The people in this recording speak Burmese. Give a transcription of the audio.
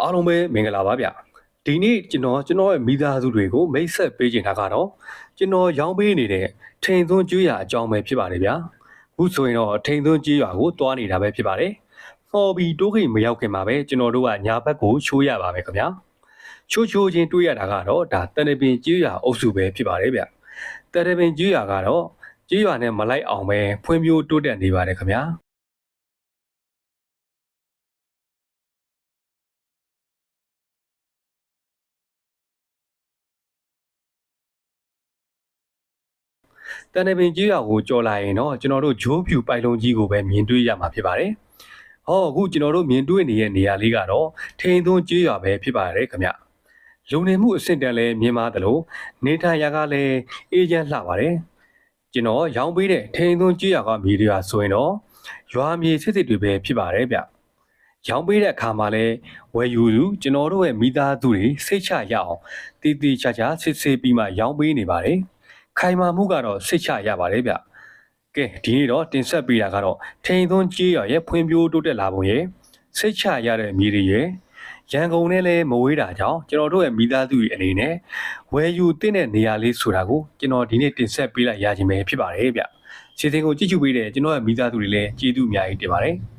အားလုံးပဲမင်္ဂလာပါဗျဒီနေ့ကျွန်တော်ကျွန်တော်ရဲ့မိသားစုတွေကိုမိတ်ဆက်ပေးချင်တာကတော့ကျွန်တော်ရောင်းပေးနေတဲ့ထိန်သွန်းကျွေးရအကြောင်းပဲဖြစ်ပါတယ်ဗျာအခုဆိုရင်တော့ထိန်သွန်းကျွေးရကိုတွားနေတာပဲဖြစ်ပါတယ်ဟော်ဘီတိုးခိမရောက်ခင်မှာပဲကျွန်တော်တို့ကညာဘက်ကိုချိုးရပါမယ်ခင်ဗျာချိုးချိုးချင်းတွေးရတာကတော့ဒါတန်တပင်ကျွေးရအုပ်စုပဲဖြစ်ပါတယ်ဗျတန်တပင်ကျွေးရကတော့ကျွေးရနဲ့မလိုက်အောင်ပဲဖွံ့ဖြိုးတိုးတက်နေပါတယ်ခင်ဗျာ တန်တပင်ကြီးရွာကိုကြော်လာရင်တော့ကျွန်တော်တို့ဂျိုးဖြူပိုင်လုံးကြီးကိုပဲမြင်တွေ့ရမှာဖြစ်ပါတယ်။ဟောအခုကျွန်တော်တို့မြင်တွေ့နေတဲ့နေရာလေးကတော့ထိန်သွန်းကြီးရွာပဲဖြစ်ပါတယ်ခင်ဗျ။လူနေမှုအဆင့်တန်းလည်းမြင်ပါတယ်လို့နေထိုင်ရာကလည်းအေဂျင့်လှပါတယ်။ကျွန်တော်ရောင်းပေးတဲ့ထိန်သွန်းကြီးရွာကမီဒီယာဆိုရင်တော့ရွာမြေစစ်စစ်တွေပဲဖြစ်ပါတယ်ဗျ။ရောင်းပေးတဲ့အခါမှာလဲဝယ်ယူသူကျွန်တော်တို့ရဲ့မိသားစုတွေစိတ်ချရအောင်တည်တည်ချာချာစစ်ဆေးပြီးမှရောင်းပေးနေပါတယ်။ ခိုင်မာမှုကတော့စိတ်ချရပါတယ်ဗျ။ကဲဒီနေ့တော့တင်ဆက်ပေးတာကတော့ထိန်သွန်းကြေးရရဲ့ဖွံ့ဖြိုးတိုးတက်လာပုံရဲ့စိတ်ချရတဲ့မြေတွေရဲ့ရန်ကုန်နဲ့လည်းမဝေးတာကြောင့်ကျွန်တော်တို့ရဲ့မိသားစုတွေအနေနဲ့ဝယ်ယူတဲ့နေရာလေးဆိုတာကိုကျွန်တော်ဒီနေ့တင်ဆက်ပေးလိုက်ရခြင်းပဲဖြစ်ပါတယ်ဗျ။စီစဉ်ကိုကြည့်ကြည့်ပေးတဲ့ကျွန်တော်ရဲ့မိသားစုတွေလည်းကျေးဇူးအများကြီးတင်ပါတယ်။